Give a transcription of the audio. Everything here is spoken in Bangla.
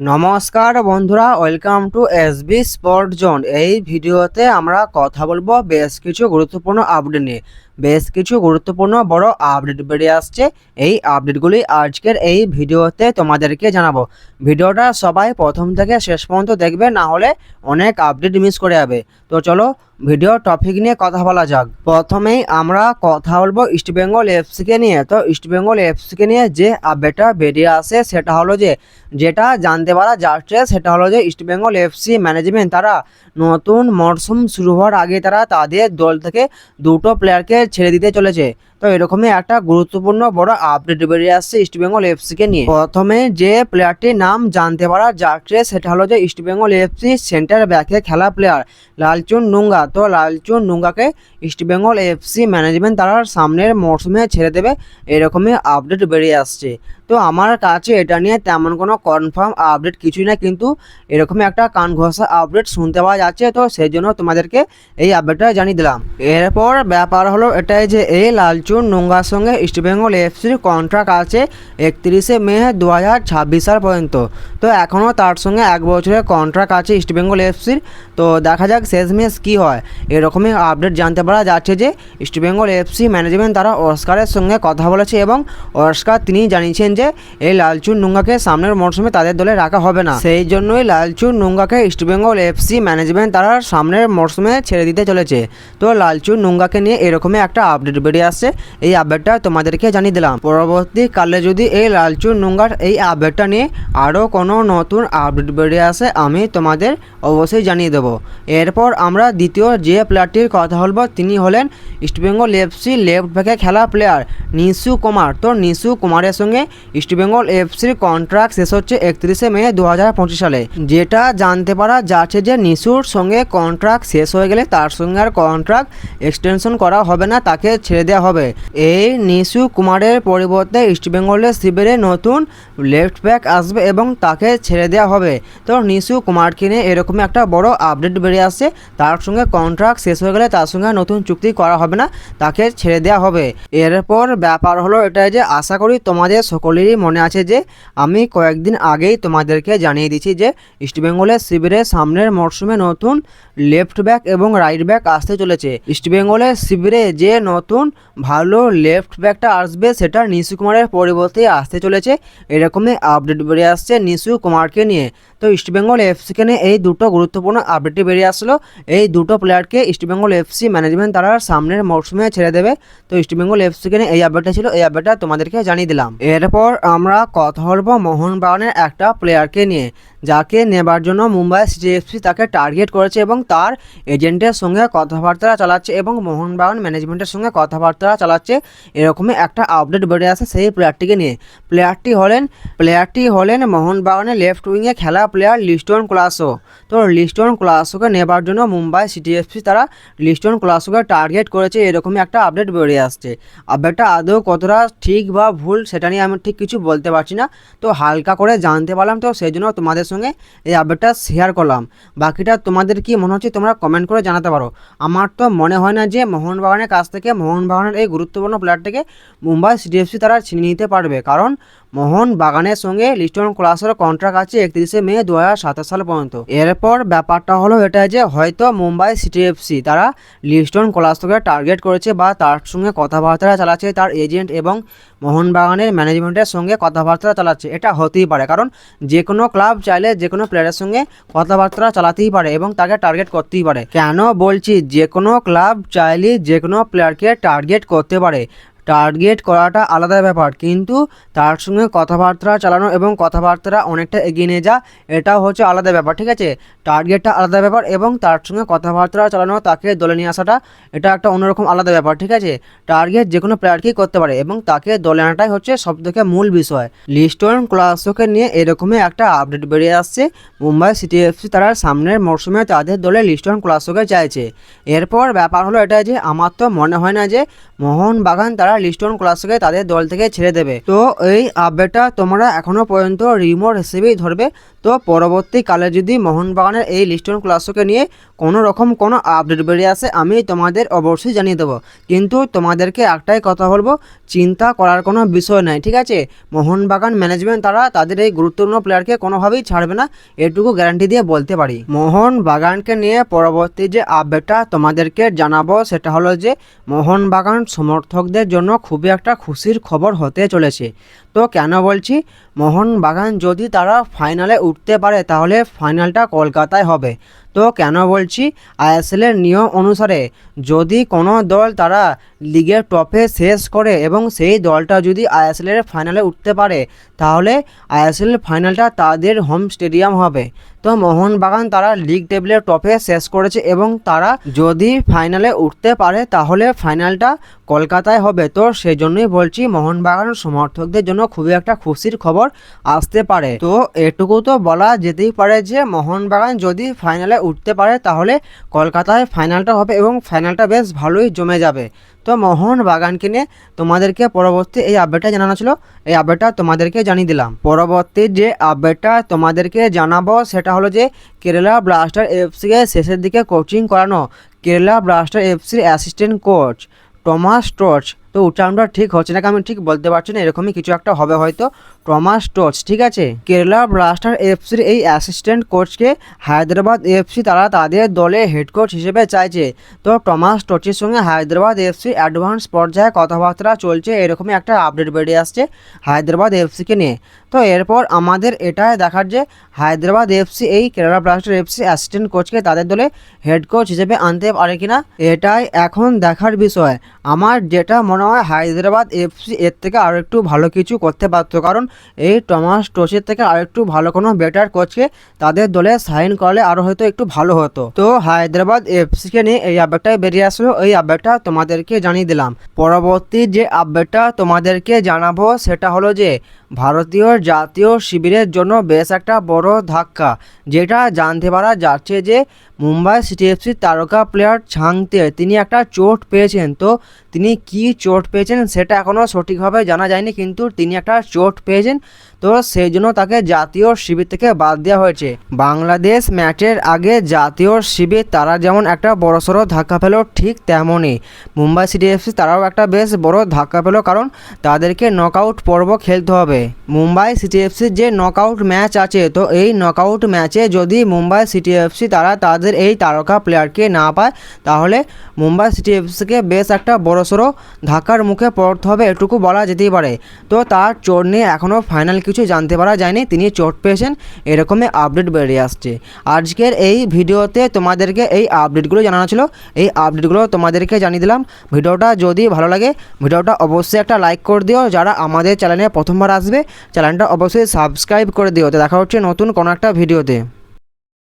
নমস্কার বন্ধুরা welcome to S B sport zone এই ভিডিওতে আমরা কথা বলব বেশ কিছু গুরুত্বপূর্ণ আপডেট নিয়ে। বেশ কিছু গুরুত্বপূর্ণ বড় আপডেট বেরিয়ে আসছে। এই আপডেটগুলি আজকের এই ভিডিওতে তোমাদেরকে জানাব। ভিডিওটা সবাই প্রথম থেকে শেষ পর্যন্ত দেখবে, না হলে অনেক আপডেট মিস করে যাবে। তো চলো ভিডিও টপিক নিয়ে কথা বলা যাক। প্রথমেই আমরা কথা বলব ইস্টবেঙ্গল এফসিকে নিয়ে। তো ইস্টবেঙ্গল এফসিকে নিয়ে যে আপডেটটা বেরিয়ে আসে, সেটা হলো যে, যেটা জানতে পারা যাচ্ছে, সেটা হলো যে ইস্টবেঙ্গল এফসি ম্যানেজমেন্ট তারা নতুন মরশুম শুরু হওয়ার আগে তারা তাদের দল থেকে দুটো প্লেয়ারকে ছেড়ে দিতে চলেছে। তো এরকমই একটা গুরুত্বপূর্ণ বড় আপডেট বেরিয়ে আসছে ইস্টবেঙ্গল এফসিকে নিয়ে। প্রথমে যে প্লেয়ারটির নাম জানতে পারা যাচ্ছে সেটা হলো যে ইস্টবেঙ্গল এফসি সেন্টার ব্যাকে খেলা প্লেয়ার লালচুন নুঙ্গা। তো লালচুন নুঙ্গাকে ইস্টবেঙ্গল এফসি ম্যানেজমেন্ট তারা সামনের মরশুমে ছেড়ে দেবে। এরকমই আপডেট বেরিয়ে আসছে। তো আমার কাছে এটা নিয়ে তেমন কোনো কনফার্ম আপডেট কিছুই না, কিন্তু এরকমই একটা কান ঘষা আপডেট শুনতে পাওয়া যাচ্ছে। তো সেই জন্য তোমাদেরকে এই আপডেটটা জানিয়ে দিলাম। এরপর ব্যাপার হলো এটাই যে এই লালচুন নোংগার সঙ্গে ইস্টবেঙ্গল এফসির কন্ট্রাক্ট আছে একত্রিশে মে দু হাজার ছাব্বিশ সাল পর্যন্ত। তো এখনও তার সঙ্গে এক বছরের কন্ট্রাক্ট আছে ইস্টবেঙ্গল এফসির। তো দেখা যাক শেষমেশ কী হয়। এরকমই আপডেট জানতে পারা যাচ্ছে যে ইস্টবেঙ্গল এফসি ম্যানেজমেন্ট তারা অস্কারের সঙ্গে কথা বলেছে এবং অস্কার তিনি জানিয়েছেন যে এই লালচুন নুঙ্গাকে সামনের মরশুমে তাদের দলে রাখা হবে না। সেই জন্যই লালচুন নুঙ্গাকে ইস্টবেঙ্গল এফসি ম্যানেজমেন্ট তারা সামনের মরশুমে ছেড়ে দিতে চলেছে। তো লালচুন নুঙ্গাকে নিয়ে এরকমই একটা আপডেট বেরিয়ে আসছে। এই আপডেটটা তোমাদেরকে জানিয়ে দিলাম। পরবর্তীকালে যদি এই লালচুন নুঙ্গার এই আপডেটটা নিয়ে আরও কোনো নতুন আপডেট বেরিয়ে আসে, আমি তোমাদের অবশ্যই জানিয়ে দেবো। এরপর আমরা দ্বিতীয় যে প্লেয়ারটির কথা বলব, তিনি হলেন ইস্টবেঙ্গল এফসি লেফট ব্যাকে খেলা প্লেয়ার নিশু কুমার। তো নিশু কুমারের সঙ্গে ইস্টবেঙ্গল এফসির কন্ট্রাক্ট শেষ হচ্ছে একত্রিশে মে দু হাজার পঁচিশ সালে। যেটা জানতে পারা যাচ্ছে যে নিশুর সঙ্গে কন্ট্রাক্ট শেষ হয়ে গেলে তার সঙ্গে আর কন্ট্রাক্ট এক্সটেনশন করা হবে না, তাকে ছেড়ে দেওয়া হবে। এই নিশু কুমারের পরিবর্তে ইস্টবেঙ্গলের শিবিরে নতুন লেফট ব্যাক আসবে এবং তাকে ছেড়ে দেওয়া হবে। তো নিশু কুমারকে নিয়ে এরকম একটা বড় আপডেট বেরিয়ে আসছে। তার সঙ্গে কন্ট্রাক্ট শেষ হয়ে গেলে তার সঙ্গে নতুন চুক্তি করা হবে না, তাকে ছেড়ে দেওয়া হবে। এরপর ব্যাপার হলো এটাই যে আশা করি তোমাদের সকলেরই মনে আছে যে, আমি কয়েকদিন আগেই তোমাদেরকে জানিয়ে দিচ্ছি যে ইস্টবেঙ্গলের শিবিরে সামনের মরশুমে নতুন লেফট ব্যাক এবং রাইট ব্যাক আসতে চলেছে। ইস্টবেঙ্গলের শিবিরে যে নতুন ভালো লেফট ব্যাকটা আসবে, সেটা নিশু কুমারের পরিবর্তে আসতে চলেছে। এরকমই আপডেট বেরিয়ে আসছে নিশু কুমারকে নিয়ে। তো ইস্টবেঙ্গল এফসিকে নিয়ে এই দুটো গুরুত্বপূর্ণ আপডেটটি বেরিয়ে আসলো। এই দুটো প্লেয়ারকে ইস্টবেঙ্গল এফসি ম্যানেজমেন্ট তারা সামনের মরশুমে ছেড়ে দেবে। তো ইস্টবেঙ্গল এফসিকে নিয়ে এই আপডেটটা ছিল, এই আপডেটটা তোমাদেরকে জানিয়ে দিলাম। এরপর আমরা কথা বলব মোহনবাগানের একটা প্লেয়ারকে নিয়ে, যাকে নেবার জন্য মুম্বাই সিটি এফসি তাকে টার্গেট করেছে এবং তার এজেন্টের সঙ্গে কথাবার্তা চালাচ্ছে এবং মোহনবাগান ম্যানেজমেন্টের সঙ্গে কথাবার্তা চালাচ্ছে। এরকমই একটা আপডেট বেড়ে আসে সেই প্লেয়ারটিকে নিয়ে। প্লেয়ারটি হলেন প্লেয়ারটি হলেন মোহনবাগানের লেফট উইংয়ে খেলা প্লেয়ার লিস্টন ক্লাসো তো লিস্টন ক্লাসোকে নেবার জন্য মুম্বাই সিটি এফসি তারা লিস্টন ক্লাসোকে টার্গেট করেছে, এরকমই একটা আপডেট বেরিয়ে আসছে। আপডেটটা আদৌ কতটা ঠিক বা ভুল সেটা নিয়ে আমি ঠিক কিছু বলতে পারছি না। তো হালকা করে জানতে পারলাম তো সেই জন্য তোমাদের সঙ্গে এই আপডেটটা শেয়ার করলাম। বাকিটা তোমাদের কি মনে হচ্ছে তোমরা কমেন্ট করে জানাতে পারো। আমার তো মনে হয় না যে মোহনবাগানের কাছ থেকে, মোহনবাগানের এই গুরুত্বপূর্ণ প্লেয়ারটাকে মুম্বাই সিটিএফসি তারা ছিনিয়ে নিতে পারবে। কারণ মোহন বাগানের সঙ্গে লিস্টন ক্লাসের কন্ট্রাক্ট আছে একত্রিশে মে দু হাজার সাতাশ সাল পর্যন্ত। এরপর ব্যাপারটা হলো এটা যে হয়তো মুম্বাই সিটি এফসি তারা লিস্টন ক্লাসকে টার্গেট করেছে বা তার সঙ্গে কথাবার্তা চালাচ্ছে তার এজেন্ট এবং মোহনবাগানের ম্যানেজমেন্টের সঙ্গে কথাবার্তা চালাচ্ছে। এটা হতেই পারে, কারণ যে কোনো ক্লাব চাইলে যে কোনো প্লেয়ারের সঙ্গে কথাবার্তা চালাতেই পারে এবং তাকে টার্গেট করতেই পারে। কেন বলছি? যে কোনো ক্লাব চাইলে যে কোনো প্লেয়ারকে টার্গেট করতে পারে। টার্গেট করাটা আলাদা ব্যাপার। কিন্তু তার সঙ্গে কথাবার্তা চালানো এবং কথাবার্তা অনেকটা এগিয়ে নিয়ে যা, এটাও হচ্ছে আলাদা ব্যাপার, ঠিক আছে? টার্গেটটা আলাদা ব্যাপার এবং তার সঙ্গে কথাবার্তা চালানো, তাকে দলে নিয়ে আসাটা, এটা একটা অন্যরকম আলাদা ব্যাপার, ঠিক আছে? টার্গেট যে কোনো প্লেয়ারকেই করতে পারে এবং তাকে দলে আনাটাই হচ্ছে সব থেকে মূল বিষয়। লিস্টন ক্লাসকে নিয়ে এরকমই একটা আপডেট বেরিয়ে আসছে। মুম্বাই সিটি এফসি তারা সামনের মরশুমে তাদের দলে লিস্টন ক্লাসকে চাইছে। এরপর ব্যাপার হলো এটা যে, আমার তো মনে হয় না যে মোহনবাগান তারা লিস্টন ক্লাসকে তাদের দল থেকে ছেড়ে দেবে। তো এই আপডেটটা তোমরা এখনও পর্যন্ত রিমোট হিসেবেই ধরবে। তো পরবর্তীকালে যদি মোহনবাগানের এই লিস্টন ক্লাসকে নিয়ে কোনো রকম কোনো আপডেট বেরিয়ে আসে, আমি তোমাদের অবশ্যই জানিয়ে দেবো। কিন্তু তোমাদেরকে একটাই কথা বলব, চিন্তা করার কোনো বিষয় নাই, ঠিক আছে? মোহনবাগান ম্যানেজমেন্ট তারা তাদের এই গুরুত্বপূর্ণ প্লেয়ারকে কোনোভাবেই ছাড়বে না, এটুকু গ্যারান্টি দিয়ে বলতে পারি। মোহনবাগানকে নিয়ে পরবর্তী যে আপডেটটা তোমাদেরকে জানাব, সেটা হলো যে মোহনবাগান সমর্থকদের জন্য খুবই একটা খুশির খবর হতে চলেছে। তো কেন বলছি? মোহনবাগান যদি তারা ফাইনালে উঠতে পারে তাহলে ফাইনালটা কলকাতায় হবে। তো কেন বলছি? আইএসএলের নিয়ম অনুসারে যদি কোনো দল তারা লিগের টপে শেষ করে এবং সেই দলটা যদি আইএসএলের ফাইনালে উঠতে পারে, তাহলে আইএসএল ফাইনালটা তাদের হোম স্টেডিয়াম হবে। তো মোহনবাগান তারা লিগ টেবিলের টপে শেষ করেছে এবং তারা যদি ফাইনালে উঠতে পারে, তাহলে ফাইনালটা কলকাতায় হবে। তো সেই জন্যই বলছি, মোহনবাগান সমর্থকদের জন্য খুবই একটা খুশির খবর আসতে পারে। তো এটুকু তো বলা যেতেই পারে যে, মোহনবাগান যদি ফাইনালে উঠতে পারে, তাহলে কলকাতায় ফাইনালটা হবে এবং ফাইনালটা বেশ ভালোই জমে যাবে। তো মোহনবাগানকে নিয়ে তোমাদেরকে পরবর্তী এই আপডেটটা জানানো ছিল। এই আপডেটটা তোমাদেরকে জানিয়ে দিলাম। পরবর্তী যে আপডেটটা তোমাদেরকে জানাব, সেটা হলো যে কেরালা ব্লাস্টার এফসিকে শেষের দিকে কোচিং করানো, কেরালা ব্লাস্টার এফসির অ্যাসিস্ট্যান্ট কোচ টমাস টর্চ তো উচ্চারণটা ঠিক হচ্ছে নাকি আমি ঠিক বলতে পারছি না, এরকমই কিছু একটা হবে হয়তো। টমাস টর্চ ঠিক আছে? কেরালা ব্লাস্টার এফসির এই অ্যাসিস্ট্যান্ট কোচকে হায়দ্রাবাদ এফসি তারা তাদের দলে হেড কোচ হিসেবে চাইছে। তো টমাস টর্চের সঙ্গে হায়দ্রাবাদ এফসি অ্যাডভান্স পর্যায়ে কথাবার্তা চলছে, এরকমই একটা আপডেট বেরিয়ে আসছে হায়দ্রাবাদ এফসিকে নিয়ে। তো এরপর আমাদের এটাই দেখার যে হায়দ্রাবাদ এফসি এই কেরালা ব্লাস্টার এফসি অ্যাসিস্ট্যান্ট কোচকে তাদের দলে হেড কোচ হিসেবে আনতে পারে কিনা, এটাই এখন দেখার বিষয়। আমার যেটা মনে হয় হায়দ্রাবাদ এফসি এর থেকে আরও একটু ভালো কিছু করতে পারতো কারণ এই টমাস টোচের থেকে আর একটু ভালো কোনো ব্যাটার কোচকে তাদের দলে সাইন করলে আরও হয়তো একটু ভালো হতো। তো হায়দ্রাবাদ এফসিকে নিয়ে এই আপডেটটাই বেরিয়ে আসলো। এই আপডেটটা তোমাদেরকে জানিয়ে দিলাম। পরবর্তী যে আপডেটটা তোমাদেরকে জানাব, সেটা হলো যে ভারতীয় জাতীয় শিবিরের জন্য বেশ একটা বড় ধাক্কা, যেটা জানতে পারা যাচ্ছে যে মুম্বাই সিটি এফসির তারকা প্লেয়ার ছাংতে তিনি একটা চোট পেয়েছেন। তো তিনি কি চোট পেয়েছেন সেটা এখনও সঠিকভাবে জানা যায়নি কিন্তু তিনি একটা চোট পেয়েছেন। তো সেই জন্য তাকে জাতীয় শিবির থেকে বাদ দেওয়া হয়েছে। বাংলাদেশ ম্যাচের আগে জাতীয় শিবির তারা যেমন একটা বড়সড় ধাক্কা পেল ঠিক তেমনই। মুম্বাই সিটি এফসি তারাও একটা বেশ বড় ধাক্কা পেল কারণ তাদেরকে নকআউট পর্ব খেলতে হবে। মুম্বাই সিটি এফসির যে নকআউট ম্যাচ আছে, তো এই নকআউট ম্যাচে যদি মুম্বাই সিটি এফসি তারা তাদের এই তারকা প্লেয়ারকে না পায়, তাহলে মুম্বাই সিটি এফসিকে বেশ একটা বড়সড় ধাক্কার মুখে পড়তে হবে এটুকু বলা যেতেই পারে। তো তার চোট নিয়ে এখনও ফাইনাল কিছু জানতে পারা যায়নি, তিনি চোট পেয়েছেন, এরকমই আপডেট বেরিয়ে আসছে। আজকের এই ভিডিওতে তোমাদেরকে এই আপডেটগুলো জানানো ছিল। এই আপডেটগুলো তোমাদেরকে জানিয়ে দিলাম। ভিডিওটা যদি ভালো লাগে, ভিডিওটা অবশ্যই একটা লাইক করে দিও। যারা আমাদের চ্যানেলে প্রথমবার আসবে চ্যানেলটা অবশ্যই সাবস্ক্রাইব করে দিও। তো দেখা হচ্ছে নতুন কোনো একটা ভিডিওতে।